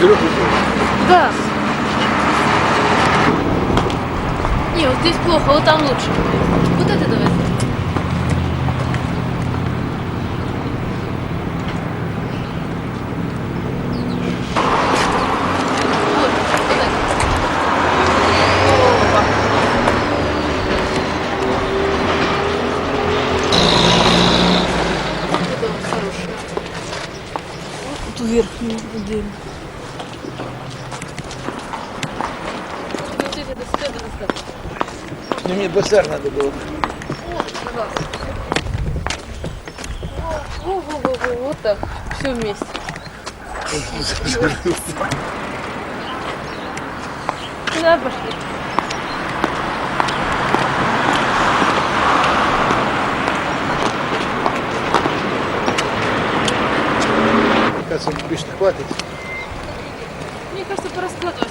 Серега? Да. Не, вот здесь плохо, вот там лучше. Вот это давайте. Вот, вот это. Опа. Вот это вот хорошее. Тут верхнюю дым. Вот эти до сюда, до сюда. Ну, мне базар надо было. Во-во-во, вот так. Все вместе. Куда пошли? Кажется, не хватить. Мне кажется, пора складывать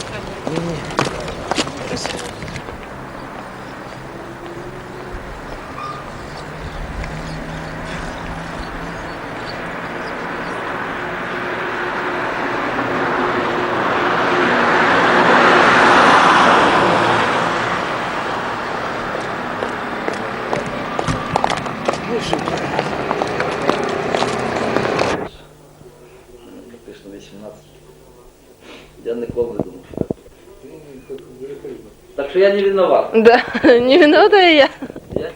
Я ніколи не думав. що так. Так що я не виноват. Да, не виновата я. Я?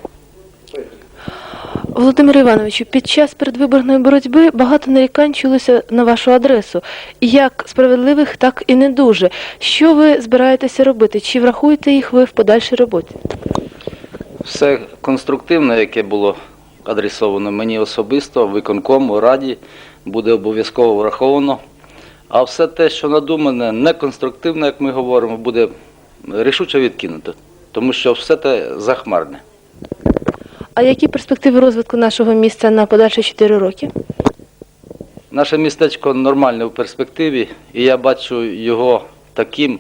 Володимир Івановичу, під час передвиборної боротьби багато нарікань чулося на вашу адресу, як справедливих, так і не дуже. Що ви збираєтеся робити? Чи врахуєте їх ви в подальшій роботі? Все конструктивне, яке було адресовано мені особисто, виконкому, раді, буде обов'язково враховано. А все те, що надумане, неконструктивне, як ми говоримо, буде рішуче відкинуто. Тому що все те захмарне. А які перспективи розвитку нашого міста на подальші 4 роки? Наше містечко нормальне в перспективі, і я бачу його таким,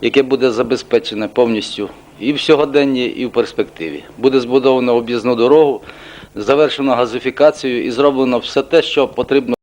яке буде забезпечене повністю і в сьогоденні, і в перспективі. Буде збудовано об'їзну дорогу, завершено газифікацію і зроблено все те, що потрібно.